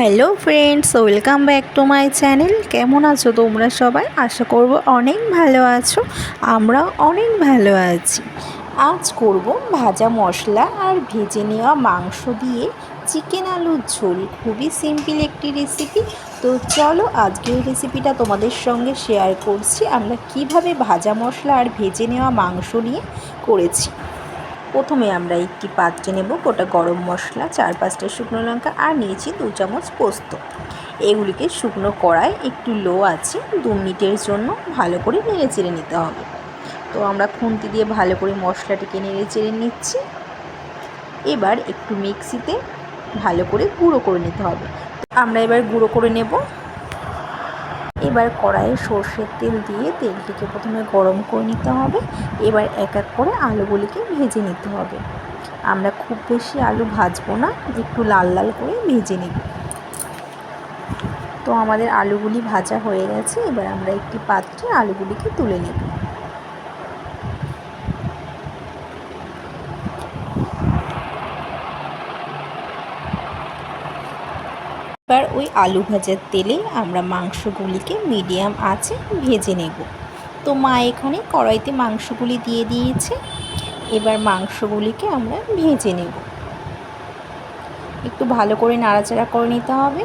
Hello friends, welcome back to my channel. কেমন আছো তোমরা সবাই? আশা করব অনেক ভালো আছো, আমরা অনেক ভালো আছি। আজ করব ভাজা মশলা আর ভেজে নেওয়া মাংস দিয়ে চিকেন আলুর ঝোল। খুবই সিম্পল একটি রেসিপি তো চলো আজকের রেসিপিটা তোমাদের সঙ্গে শেয়ার করছি। আমরা কীভাবে ভাজা মশলা আর ভেজে নেওয়া মাংস নিয়ে করেছি। প্রথমে আমরা একটি পাত্রে নেব গোটা গরম মশলা, চার পাঁচটা শুকনো লঙ্কা আর নিয়েছি দু চামচ পোস্ত। এগুলিকে শুকনো কড়ায় একটু লো আছে, দু মিনিটের জন্য ভালো করে নেড়ে চেড়ে নিতে হবে। তো আমরা খুন্তি দিয়ে ভালো করে মশলাটিকে নেড়ে চেড়ে নিচ্ছি। এবার একটু মিক্সিতে ভালো করে গুঁড়ো করে নিতে হবে। আমরা এবার গুঁড়ো করে নেব। এবার কড়াইয়ে সর্ষের তেল দিয়ে তেলটিকে প্রথমে গরম করে নিতে হবে। এবার এক এক করে আলুগুলিকে ভেজে নিতে হবে। আমরা খুব বেশি আলু ভাজবো না, একটু লাল লাল করে ভেজে নিব। তো আমাদের আলুগুলি ভাজা হয়ে গেছে, এবার আমরা একটি পাত্রে আলুগুলিকে তুলে নেব। এবার ওই আলু ভাজার তেলে আমরা মাংসগুলিকে মিডিয়াম আঁচে ভেজে নেব। তো মা এখানে কড়াইতে মাংসগুলি দিয়ে দিয়েছে। এবার মাংসগুলিকে আমরা ভেজে নেব। একটু ভালো করে নাড়াচাড়া করে নিতে হবে।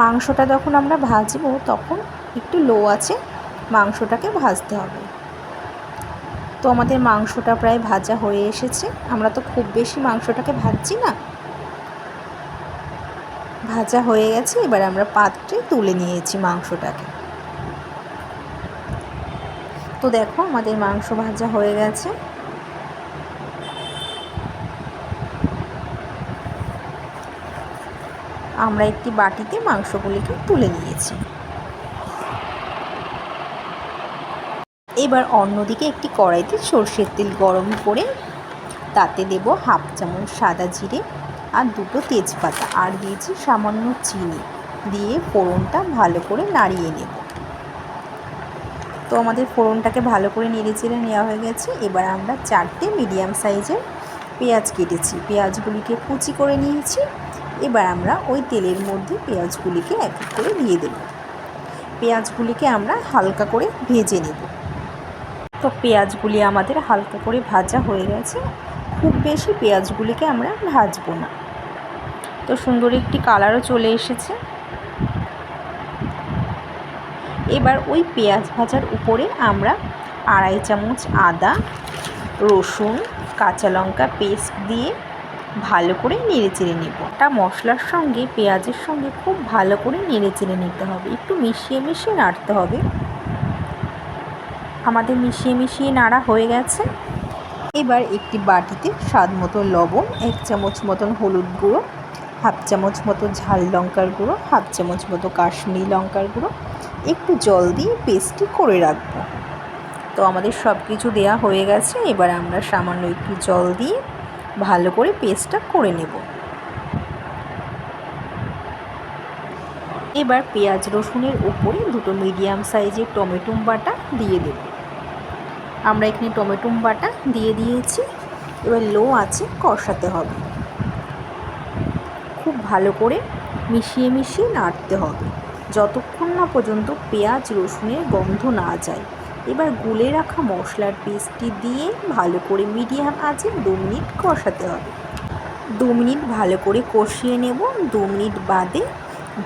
মাংসটা যখন আমরা ভাজবো, তখন একটু লো আছে মাংসটাকে ভাজতে হবে। তো আমাদের মাংসটা প্রায় ভাজা হয়ে এসেছে। আমরা তো খুব বেশি মাংসটাকে ভাজছি না। ভাজা হয়ে গেছে, এবার আমরা পাত্রে তুলে নিয়েছি মাংসটাকে। তো দেখো, আমাদের মাংস ভাজা হয়ে গেছে। আমরা একটি বাটিতে মাংসগুলিকে তুলে নিয়েছি। এবার অন্যদিকে একটি কড়াইতে সর্ষের তেল গরম করে তাতে দেব হাফ চামচ সাদা জিরে আর দুটো তেজপাতা আর দিয়েছি সামান্য চিনি। দিয়ে ফোড়নটা ভালো করে নাড়িয়ে নেব। তো আমাদের ফোড়নটাকে ভালো করে নেড়ে চেড়ে নেওয়া হয়ে গেছে। এবার আমরা চারটে মিডিয়াম সাইজের পেঁয়াজ কেটেছি। পেঁয়াজগুলিকে কুচি করে নিয়েছি। এবার আমরা ওই তেলের মধ্যে পেঁয়াজগুলিকে এক এক করে দিয়ে দেব। পেঁয়াজগুলিকে আমরা হালকা করে ভেজে নেব। তো পেঁয়াজগুলি আমাদের হালকা করে ভাজা হয়ে গেছে। খুব বেশি পেঁয়াজগুলিকে আমরা ভাজবো না। তো সুন্দর একটি কালারও চলে এসেছে। এবার ওই পেঁয়াজ ভাজার উপরে আমরা আড়াই চামচ আদা, রসুন, কাঁচা লঙ্কা পেস্ট দিয়ে ভালো করে নেড়ে চেড়ে নেব। একটা মশলার সঙ্গে, পেঁয়াজের সঙ্গে খুব ভালো করে নেড়ে চেড়ে নিতে হবে। একটু মিশিয়ে মিশিয়ে নাড়তে হবে। আমাদের মিশিয়ে মিশিয়ে নাড়া হয়ে গেছে। এবার একটি বাটিতে স্বাদ মতো লবণ, এক চামচ মতন হলুদ গুঁড়ো, হাফ চামচ মতো ঝাল লঙ্কার গুঁড়ো, হাফ চামচ মতো কাশ্মীরি লঙ্কার গুঁড়ো। একটু জল দিয়ে পেস্টটি করে রাখব। তো আমাদের সব কিছু দেওয়া হয়ে গেছে। এবার আমরা সামান্য একটু জল দিয়ে ভালো করে পেস্টটা করে নেব। এবার পেঁয়াজ রসুনের উপরে দুটো মিডিয়াম সাইজের টমেটো বাটা দিয়ে দেব। আমরা এখানে টমেটো বাটা দিয়ে দিয়েছি। এবার লো আছে কষাতে হবে। খুব ভালো করে মিশিয়ে মিশিয়ে নাড়তে হবে। যতক্ষণ না পর্যন্ত পেঁয়াজ, রসুনের গন্ধ না যায়। এবার গুলে রাখা মশলার পেস্টটি দিয়ে ভালো করে মিডিয়াম আঁচে দু মিনিট কষাতে হবে। দু মিনিট ভালো করে কষিয়ে নেব। দু মিনিট বাদে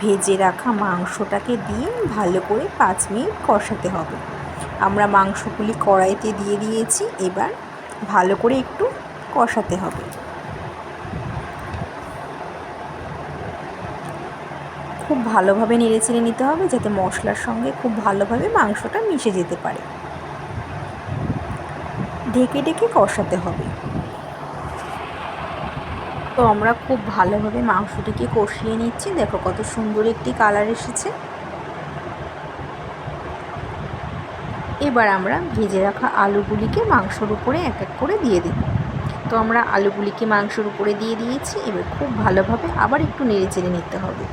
ভেজে রাখা মাংসটাকে দিয়ে ভালো করে পাঁচ মিনিট কষাতে হবে। আমরা মাংসগুলি কড়াইতে দিয়ে দিয়েছি, এবার ভালো করে একটু কষাতে হবে। খুব ভালোভাবে নেড়ে চেড়ে নিতে হবে যাতে মশলার সঙ্গে খুব ভালোভাবে মাংসটা মিশে যেতে পারে। ঢেকে ঢেকে কষাতে হবে। তো আমরা খুব ভালোভাবে মাংসটিকে কষিয়ে নিচ্ছি। দেখো কত সুন্দর একটি কালার এসেছে। এবার আমরা ভেজে রাখা আলুগুলিকে মাংসর উপরে এক এক করে দিয়ে দেব। তো আমরা আলুগুলিকে মাংসর উপরে দিয়ে দিয়েছি, এবার খুব ভালোভাবে আবার একটু নেড়ে চেড়ে নিতে হবে।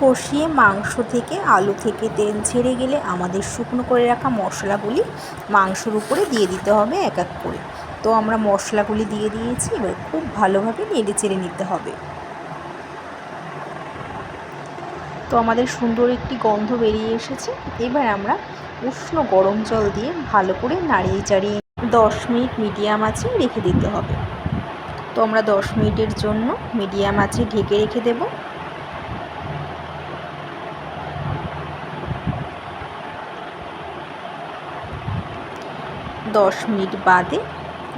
কষিয়ে মাংস থেকে আলু থেকে তেল ছেড়ে গেলে আমাদের শুকনো করে রাখা মশলাগুলি মাংসর উপরে দিয়ে দিতে হবে এক এক করে। তো আমরা মশলাগুলি দিয়ে দিয়েছি, এবার খুব ভালোভাবে নেড়ে চেড়ে নিতে হবে। তো আমাদের সুন্দর একটি গন্ধ বেরিয়ে এসেছে। এবার আমরা উষ্ণ গরম জল দিয়ে ভালো করে নাড়িয়ে চাড়িয়ে দশ মিনিট মিডিয়াম আঁচে রেখে দিতে হবে। তো আমরা দশ মিনিটের জন্য মিডিয়াম আঁচে ঢেকে রেখে দেব। দশ মিনিট বাদে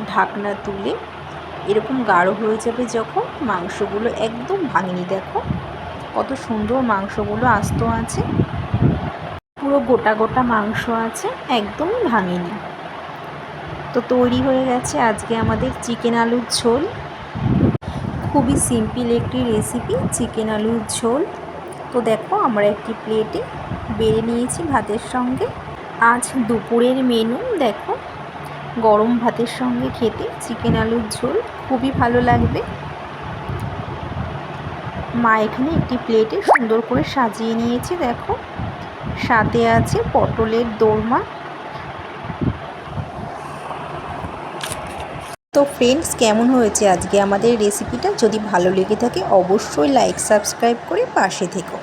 ঢাকনা তুলে এরকম গাঢ় হয়ে যাবে যখন মাংসগুলো একদম ভাঙিনি। দেখো কত সুন্দর মাংসগুলো আস্ত আছে। পুরো গোটা গোটা মাংস আছে একদমই ভাঙিনি। তো তৈরি হয়ে গেছে আজকে আমাদের চিকেন আলুর ঝোল। খুবই সিম্পল একটি রেসিপি চিকেন আলুর ঝোল। তো দেখো আমরা একটি প্লেটে বেড়ে নিয়েছি ভাতের সঙ্গে। আজ দুপুরের মেনু দেখো। গরম ভাতের সঙ্গে খেতে চিকেন আলুর ঝোল খুবই ভালো লাগবে। মা এখানে একটি প্লেটে সুন্দর করে সাজিয়ে নিয়েছে, দেখো। সাথে আছে পটলের দোরমা। তো ফ্রেন্ডস কেমন হয়েছে আজকে আমাদের রেসিপিটা যদি ভালো লেগে থাকে, অবশ্যই লাইক সাবস্ক্রাইব করে পাশে থেকো।